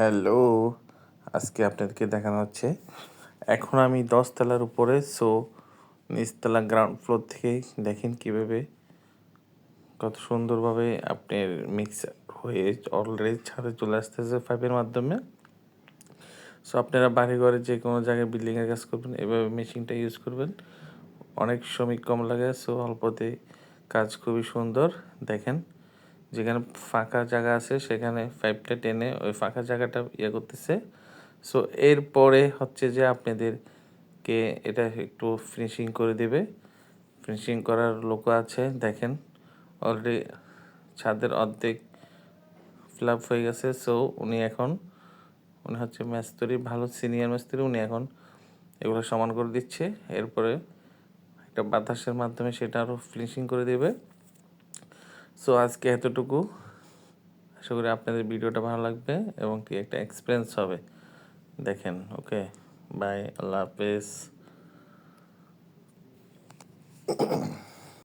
Hello, আজকে আপনাদেরকে দেখানো হচ্ছে, এখন আমি দশতলার উপরে সো নিচতলা গ্রাউন্ড ফ্লোর থেকে দেখেন কীভাবে কত সুন্দরভাবে আপনার মিক্সার হয়ে অলরেডি ছাদে চলে আসতেছে পাইপের মাধ্যমে। সো আপনারা বাড়ি ঘরে যে কোনো জায়গায় বিল্ডিংয়ের কাজ করবেন, এভাবে মেশিনটা ইউজ করবেন। অনেক শ্রমিক কম লাগে সো অল্পতে কাজ খুবই সুন্দর, দেখেন। যেখানে ফাঁকা জায়গা আছে, সেখানে পাইপটা টেনে ওই ফাঁকা জায়গাটা ইয়ে করতেছে। সো এরপরে হচ্ছে যে আপনাদেরকে এটা একটু ফিনিশিং করে দেবে। ফিনিশিং করার লোক আছে, দেখেন। অলরেডি ছাদের অর্ধেক ফিল হয়ে গেছে। সো উনি এখন, উনি হচ্ছে মেস্তরি, ভালো সিনিয়র মেস্তরি, উনি এখন এগুলো সমান করে দিচ্ছে। এরপরে একটা বাতাসের মাধ্যমে সেটা আরও ফিনিশিং করে দেবে। সো আজকে এতটুকু। আশা করি আপনাদের ভিডিওটা ভালো লাগবে এবং কি একটা এক্সপিরিয়েন্স হবে। দেখেন ওকে বাই আল্লাহ হাফেজ।